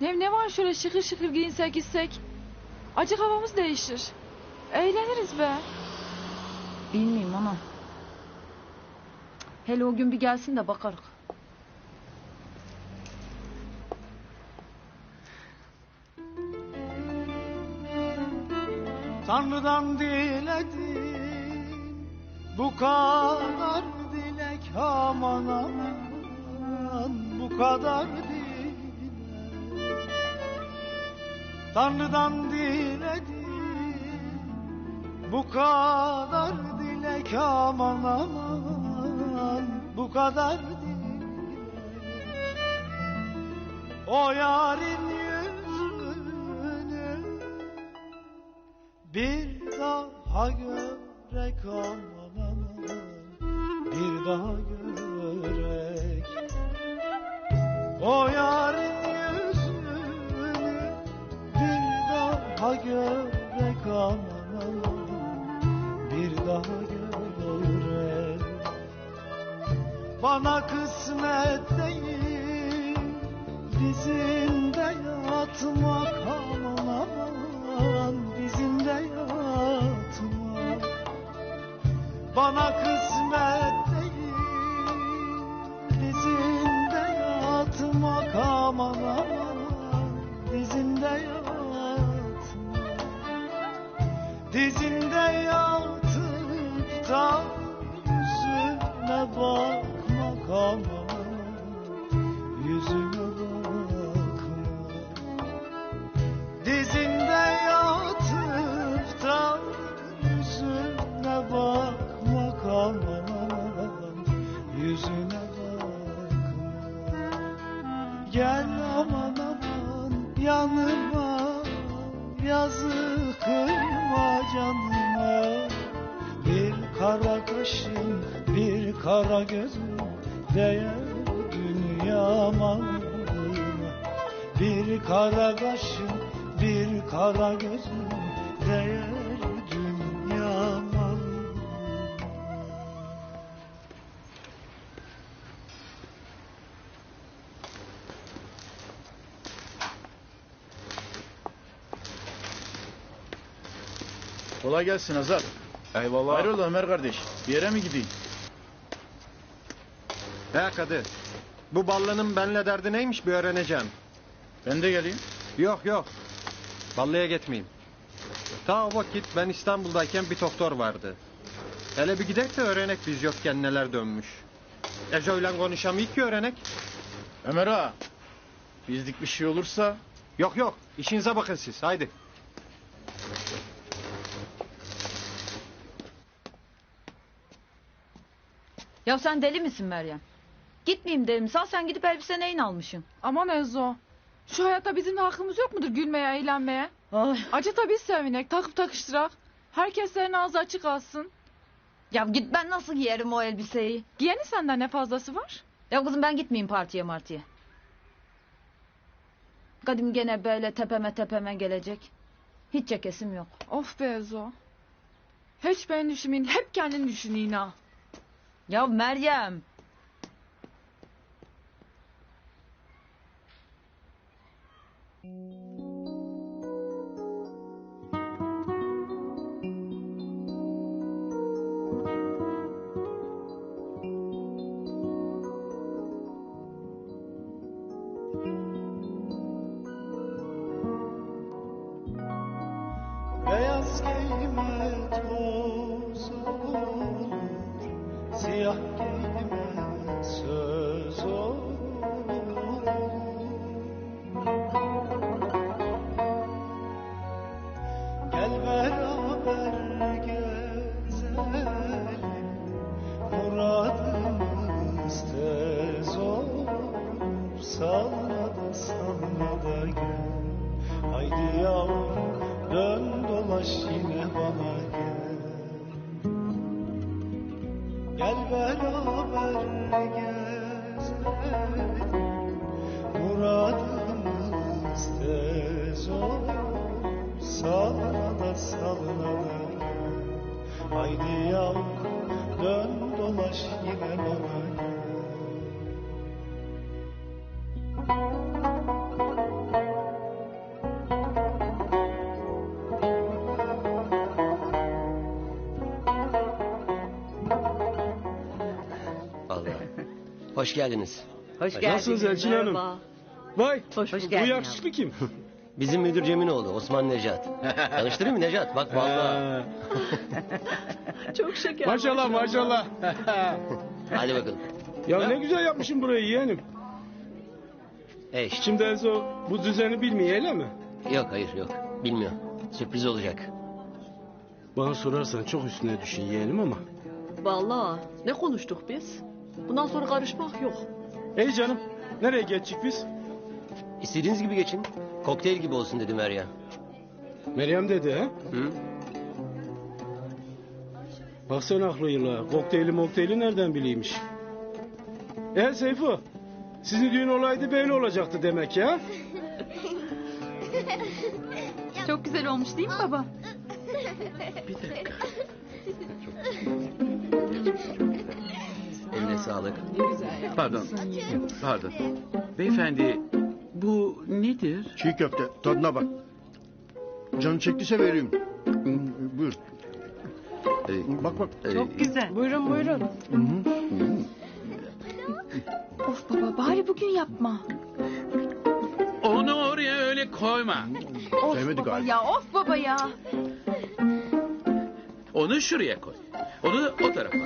Ne, ne var şöyle şıkır şıkır giyinsek gitsek. Acık havamız değişir. Eğleniriz be. Bilmiyorum ana. Hele o gün bir gelsin de bakarız. Tanrı'dan diledim bu kadar dilek aman aman bu kadar Tanrı'dan diledim bu kadar dilek aman aman bu kadar dilek. O yarın yüzünü bir daha görek aman aman Bir daha görek Bana kısmet değil Dizinde yatmak aman aman Dizinde yatmak. Dizinde yatıp da yüzüne bakmak aman kara gözüm Değer dünya malına Bir kara kaşın bir kara gözüm Değer dünya malına Kolay gelsin Azar. Eyvallah. Hayrola Ömer kardeş. Bir yere mi gideyim? He Kadir. Bu ballının benle derdi neymiş bir öğreneceğim. Ben de geleyim. Yok yok. Ballıya gitmeyeyim. Ta o vakit ben İstanbul'dayken bir doktor vardı. Hele bir gidek de öğrenek biz yokken neler dönmüş. Ejo ile konuşamayık ki öğrenek. Ömer ağa. Bizlik bir şey olursa Yok yok işinize bakın siz haydi. Ya sen deli misin Meryem? Gitmeyeyim dedim. Sağ sen gidip elbise neyin almışsın? Aman Ezo. Şu hayatta bizim de hakkımız yok mudur gülmeye, eğlenmeye? Ay. Acı da biz sevinek, takıp takıştırak. Herkeslerin ağzı açık alsın. Ya git ben nasıl giyerim o elbiseyi? Giyeni senden ne fazlası var? Ya kızım ben gitmeyeyim partiye martiye. Kadim gene böyle tepeme tepeme gelecek. Hiç cekesim yok. Of be Ezo. Hiç ben düşünmeyin, hep kendini düşüneyim ha. Ya Meryem. Beyaz giyme toz olur Siyah giyme beraber gezelim Muradımız tez olur. Sana da sana da gel. Haydi yavrum dön yine bana gel. Gel beraber gezelim Muradımız tez olur. Sağına sallanır Haydi yavrum dön dolaş yine bana Allah. Hoş geldiniz. Hoş geldiniz. Nasılsınız Elçin Hanım? Vay Hoş bu geldin abi. yakışıklı kim? Bizim müdür Ceminoğlu Osman Necat. Tanıştırayım mı Necat? Bak vallahi. Çok şeker. maşallah maşallah. Hadi bakalım. ya ne güzel yapmışsın burayı yeğenim. E işte. Şimdi Enzo bu düzeni bilmiyor öyle mi? Yok hayır yok. Bilmiyor. Sürpriz olacak. Bana sorarsan çok üstüne düşün yeğenim ama. Vallahi ne konuştuk biz? Bundan sonra karışmak yok. Ey canım nereye geçecek biz? İstediğiniz gibi geçin. Kokteyl gibi olsun dedi Meryem. Meryem dedi ha? Hı? Bak sen aklıyla kokteyli mokteyli nereden bileymiş? E Seyfo sizin düğün olaydı böyle olacaktı demek ya. Çok güzel olmuş değil mi baba? Eline sağlık. Pardon. Pardon. Beyefendi bu nedir? Çiğ köfte tadına bak. Canın çektiyse vereyim. Buyur. Ee, Bak bak. e, güzel. Buyurun buyurun. Of baba bari bugün yapma. onu oraya öyle koyma. Of Sevmedi baba galiba. ya of baba ya. Onu şuraya koy. Onu da o tarafa.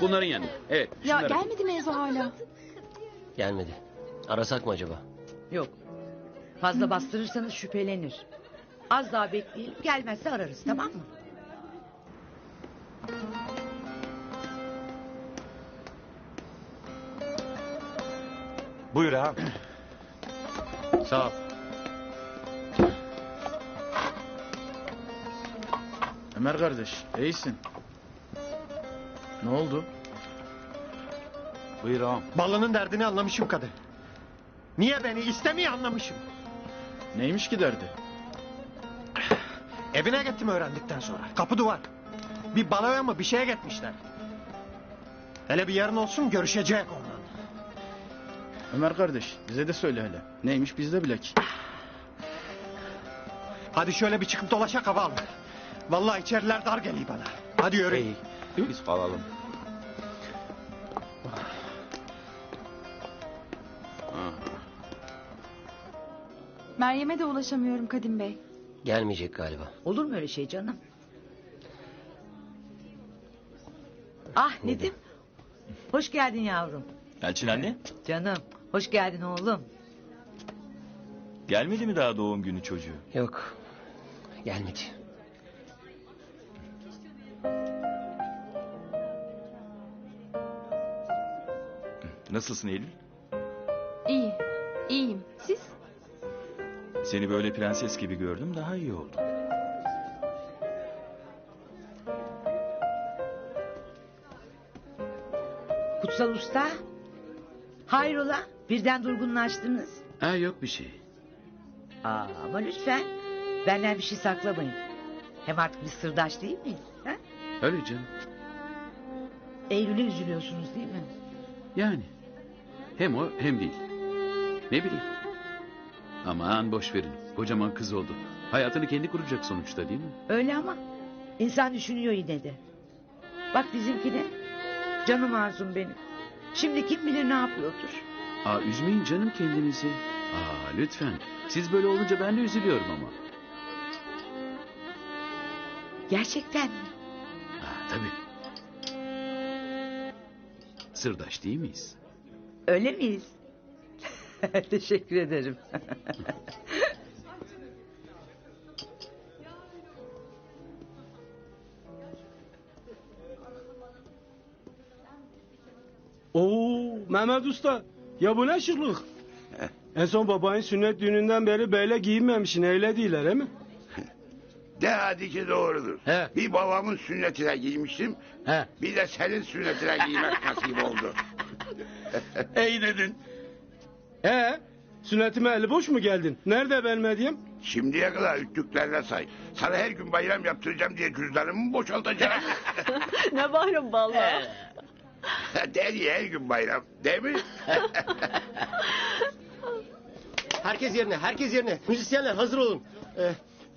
Bunların yanına. Evet. Ya şunlara. gelmedi Ezo hala? Gelmedi. Arasak mı acaba? Yok. Fazla bastırırsanız şüphelenir. Az daha bekleyelim. Gelmezse ararız tamam mı? Buyur ha. Sağ ol. Ömer kardeş iyisin. Ne oldu? Buyur ağam. Balının derdini anlamışım kadı. Niye beni istemiyor anlamışım. Neymiş ki derdi? Evine gittim öğrendikten sonra. Kapı duvar. Bir baloya mı bir şeye gitmişler. Hele bir yarın olsun görüşecek ondan. Ömer kardeş bize de söyle hele. Neymiş biz de bilek. Hadi şöyle bir çıkıp dolaşak hava al. Vallahi içeriler dar geliyor bana. Hadi yürü. Biz kalalım. Meryem'e de ulaşamıyorum Kadim Bey. Gelmeyecek galiba. Olur mu öyle şey canım? Ah Nedim. Hoş geldin yavrum. Elçin anne, Canım. Hoş geldin oğlum. gelmedi mi daha doğum günü çocuğu? Yok. Gelmedi. Nasılsın Eylül? İyi. İyiyim. Siz? Seni böyle prenses gibi gördüm, daha iyi oldum. Kutsal Usta. Hayrola? Birden durgunlaştınız. Ha, yok bir şey. Aa, ama lütfen. Benden bir şey saklamayın. Hem artık biz sırdaş değil miyiz? Ha? Öyle canım. Eylül'e üzülüyorsunuz değil mi? Yani. Hem o hem değil. Ne bileyim. Aman boş verin. Kocaman kız oldu. Hayatını kendi kuracak sonuçta değil mi? Öyle ama insan düşünüyor yine de. Bak bizimkine. Canım arzum benim. Şimdi kim bilir ne yapıyordur. Aa üzmeyin canım kendinizi. Aa lütfen. Siz böyle olunca ben de üzülüyorum ama. Gerçekten mi? Ha tabii. Sırdaş değil miyiz? Öyle miyiz? Teşekkür ederim. Oo Mehmet Usta ya bu ne şıklık? en son babanın sünnet düğününden beri böyle giyinmemişsin öyle değiller he mi? De hadi ki doğrudur. He. Bir babamın sünnetine giymiştim. He. Bir de senin sünnetine giymek nasip oldu. İyi dedin. He sünnetime eli boş mu geldin? Nerede benim hediyem? Şimdiye kadar üttüklerine say. Sana her gün bayram yaptıracağım diye cüzdanımı boşaltacağım. ne bayram vallahi. Deli her gün bayram. Değil mi? Herkes yerine, herkes yerine. Müzisyenler hazır olun. Ee,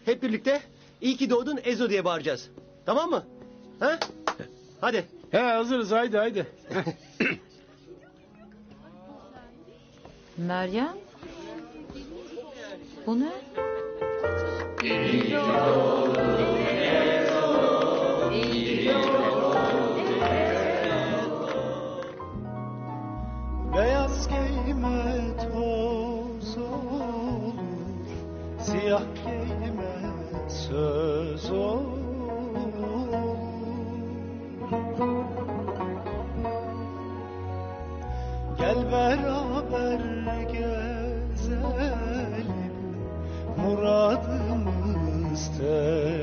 hep birlikte iyi ki doğdun Ezo diye bağıracağız. Tamam mı? Ha? Hadi. He hazırız haydi haydi. Bu ne? Beyaz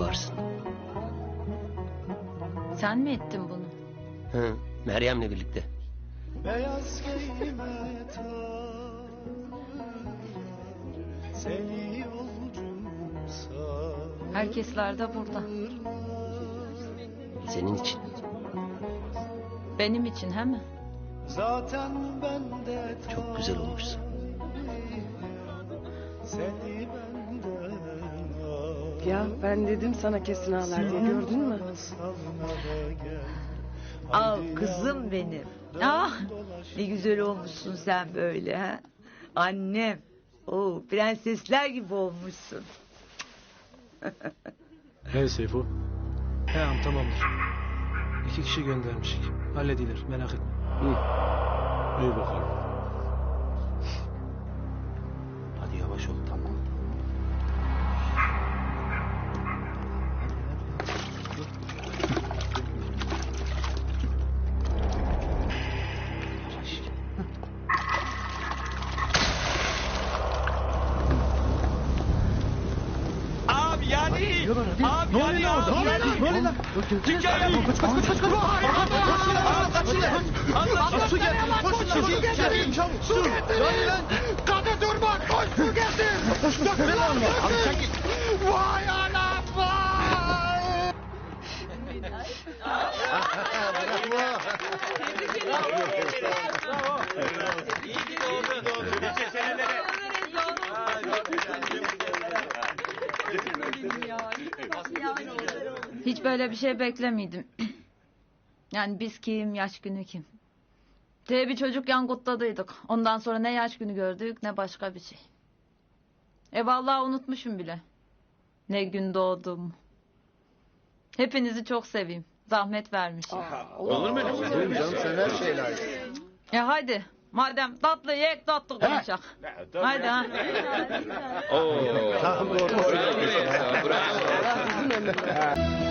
İyi ki varsın. Sen mi ettin bunu? Hı, Meryem'le birlikte. Beyaz tanrım Seni Herkesler de burada. Senin için. Benim için he mi? Zaten ben de Çok güzel olmuşsun. Seni benden Ya ben dedim sana kesin ağlar diye gördün mü? Al kızım benim. Ah ne güzel olmuşsun sen böyle ha. Annem. Oo, prensesler gibi olmuşsun. He Seyfo. He ağam tamamdır. İki kişi göndermişik. Halledilir merak etme. İyi bakalım. Hadi yavaş ol tamam. Ne oluyor orada? Ne oluyor lan? Kim geldi? Kaç kaç kaç kaç kaç. Hayır kaç şimdi. Allah su geldi. Koş su geldi. Su geldi. lan. Kadın durma. Koş su geldi. Dök lan. Abi sen git. Vay anam vay. Hiç böyle bir şey beklemiydim. yani biz kim, yaş günü kim? Diye bir çocuk yan kutladıydık. Ondan sonra ne yaş günü gördük ne başka bir şey. E vallahi unutmuşum bile. Ne gün doğdum. Hepinizi çok seveyim. Zahmet vermişim. Olur mu şey? Canım canım sen her şeye layık. E haydi. Madem tatlı yek tatlı konuşak. Haydi ha. Doğru. Bizim emrimiz.